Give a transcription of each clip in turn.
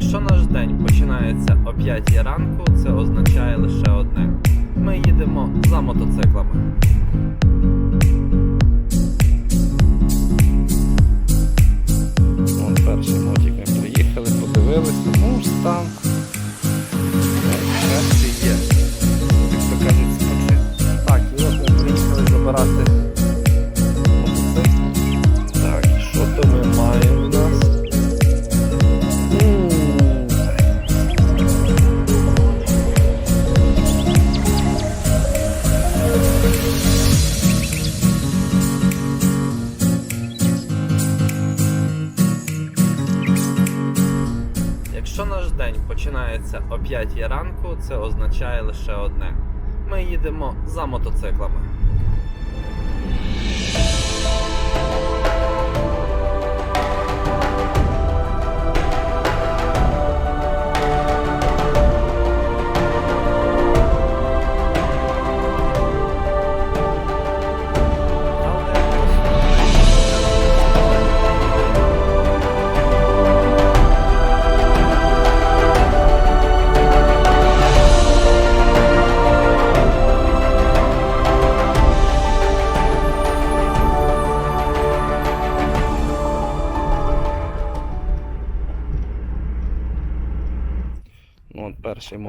Якщо наш день починається о 5 ранку, це означає лише одне: ми їдемо за мотоциклами. Вон перший мотик ми приїхали, подивилися, ну стан. Починається о 5 ранку, це означає лише одне: ми їдемо за мотоциклами.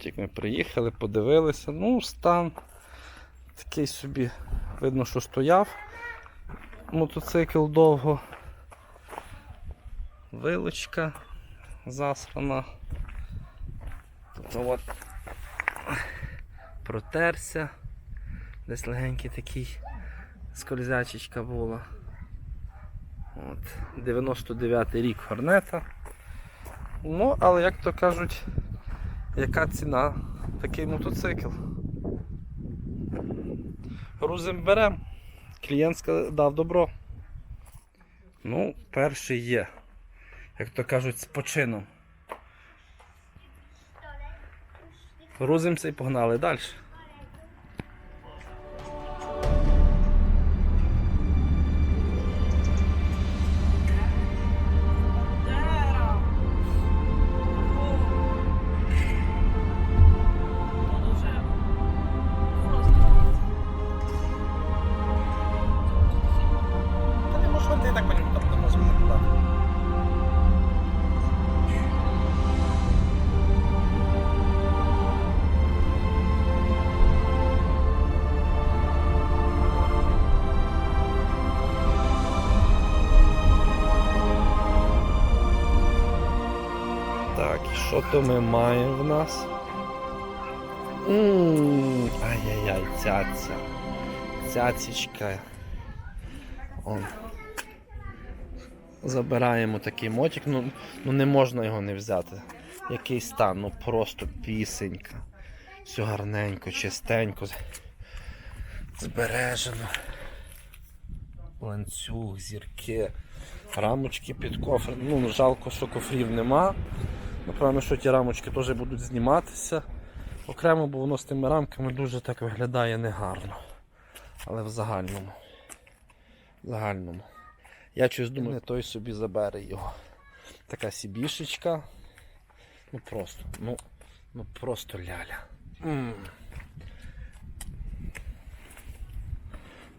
Перший мотик ми приїхали, подивилися. Ну, стан такий собі, видно, що стояв мотоцикл довго. Вилочка засрана. Тут от протерся. Десь легенький такий скользячечка була. От, 99-й рік Хорнета. Ну, але як то кажуть, яка ціна такий мотоцикл. Грузим берем. Клієнт дав добро. Ну, перший є. Як то кажуть, з почином. Грузимося і погнали далі. Що то ми маємо в нас? Ай-яй-яй, цяця. Цяцічка. Он. Забираємо такий мотик, ну, ну не можна його не взяти. Який стан, ну просто пісенька. Все гарненько, чистенько. Збережено. Ланцюг, зірки, рамочки під кофр. Ну, жалко, що кофрів нема. Напевно, що ті рамочки теж будуть зніматися. Окремо, бо воно з тими рамками дуже так виглядає негарно. Але в загальному. В загальному. Я щось думаю, не той собі забере його. Така сібішечка. Ну просто, ну, ну просто ляля. М.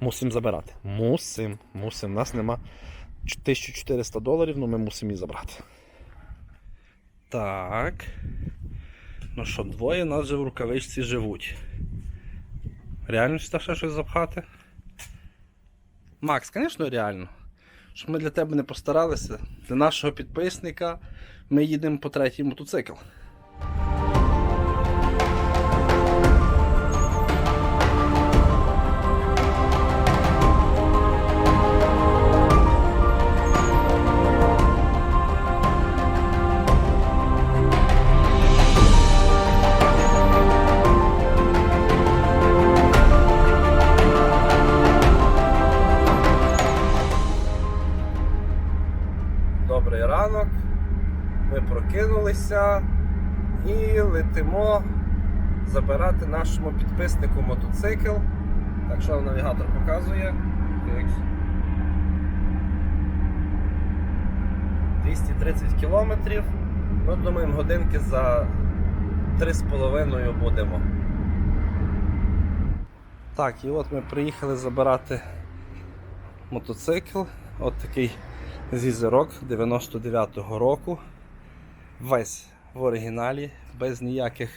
Мусимо забирати. Мусим, мусим. У нас нема 1400 доларів, але ми мусимо її забрати. Так. Ну що, двоє нас же в рукавичці живуть. Реально чи ще щось запхати? Макс, звісно, реально. Щоб ми для тебе не постаралися, для нашого підписника ми їдемо по третій мотоцикл. Добрий ранок. Ми прокинулися і летимо забирати нашому підписнику мотоцикл. Так що навігатор показує. 230 кілометрів. Ми думаємо, годинки за 3,5 будемо. Так, і от ми приїхали забирати мотоцикл. От такий зізерок 99-го року. Весь в оригіналі, без ніяких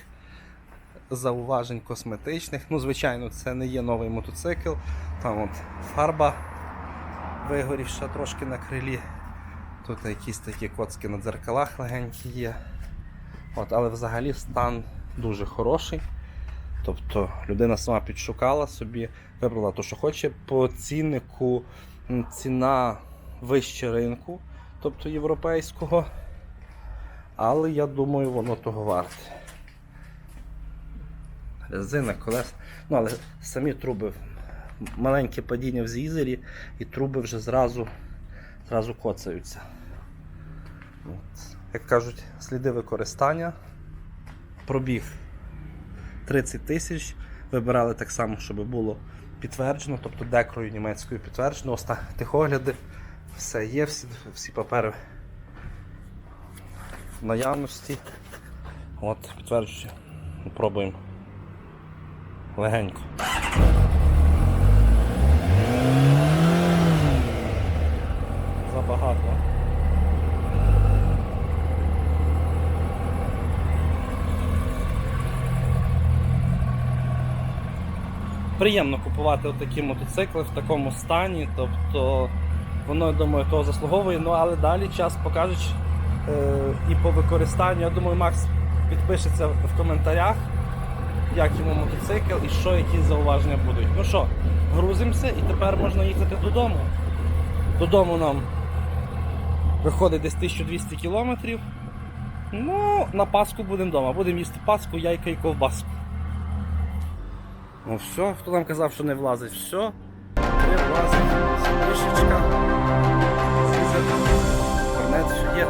зауважень косметичних. Ну, звичайно, це не є новий мотоцикл. Там от фарба вигорівша трошки на крилі. Тут якісь такі коцки на дзеркалах легенькі є. От, але взагалі стан дуже хороший. Тобто людина сама підшукала собі, вибрала те, що хоче. По ціннику ціна вище ринку, тобто європейського. Але я думаю, воно того варте. Резина, колес. Ну, але самі труби. Маленьке падіння в зізері і труби вже зразу, зразу коцаються. От. Як кажуть, сліди використання. Пробіг 30 тисяч. Вибирали так само, щоб було підтверджено, тобто декрою німецькою підтверджено. Ось так, техогляди, все є, всі, всі папери в наявності. От, підтверджую. Пробуємо легенько. Забагато. Приємно купувати такі мотоцикли в такому стані, тобто воно, я думаю, того заслуговує, ну але далі час покаже е, і по використанню. Я думаю, Макс підпишеться в коментарях, як йому мотоцикл і що, які зауваження будуть. Ну що, грузимося і тепер можна їхати додому. Додому нам виходить десь 1200 кілометрів. Ну, на Пасху будемо вдома. Будемо їсти Пасху, яйка і ковбаску. Ну все, хто нам казав, що не влазить, все. Не влазить. Мішечка. Корнет все є.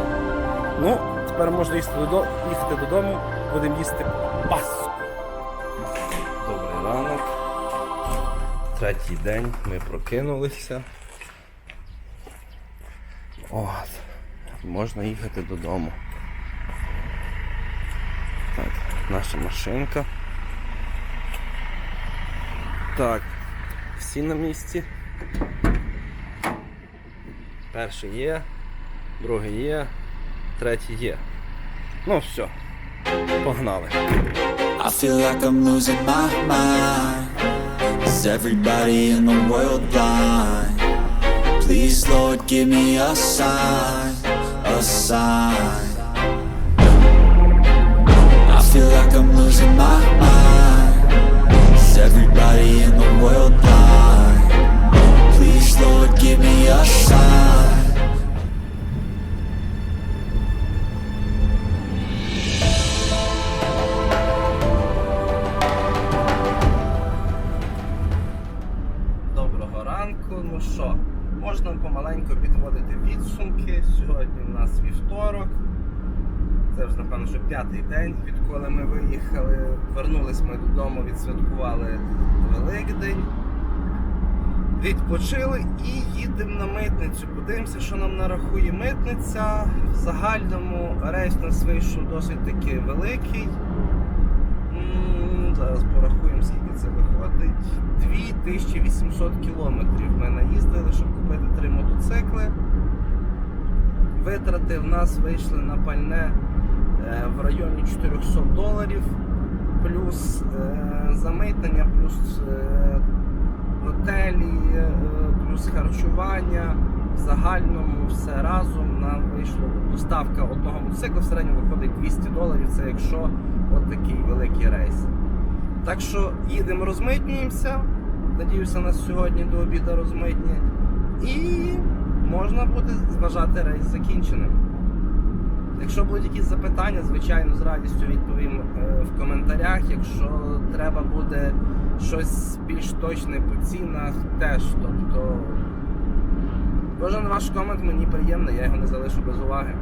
Ну, тепер можна їсти додому, їхати додому, будемо їсти Пасху. Добрий ранок. Третій день ми прокинулися. От. Можна їхати додому. Так, наша машинка. Так, всі на місці. Перший є, другий є, третій є. Ну все, погнали. I feel like I'm losing my mind. Is everybody in the world blind? Please, Lord, give me a sign, a sign. I feel like I'm losing my mind. Is everybody in the world blind? Нас вівторок. Це вже, напевно, що п'ятий день, відколи ми виїхали. Вернулись ми додому, відсвяткували Великдень. Відпочили і їдемо на митницю. Подивимося, що нам нарахує митниця. В загальному рейс нас вийшов досить таки великий. Зараз порахуємо, скільки це виходить. 2800 кілометрів ми наїздили, щоб купити три мотоцикли. Витрати в нас вийшли на пальне е, в районі 400 доларів, плюс е, замитнення, плюс е, готелі, плюс харчування. В загальному все разом нам вийшло доставка одного мотоцикла в середньому виходить 200 доларів. Це якщо от такий великий рейс. Так що їдемо, розмитнюємося. Надіюся, нас сьогодні до обіду розмитнять. І можна буде зважати рейс закінченим. Якщо будуть якісь запитання, звичайно, з радістю відповім е, в коментарях. Якщо треба буде щось більш точне по цінах, теж. Тобто кожен ваш комент мені приємний, я його не залишу без уваги.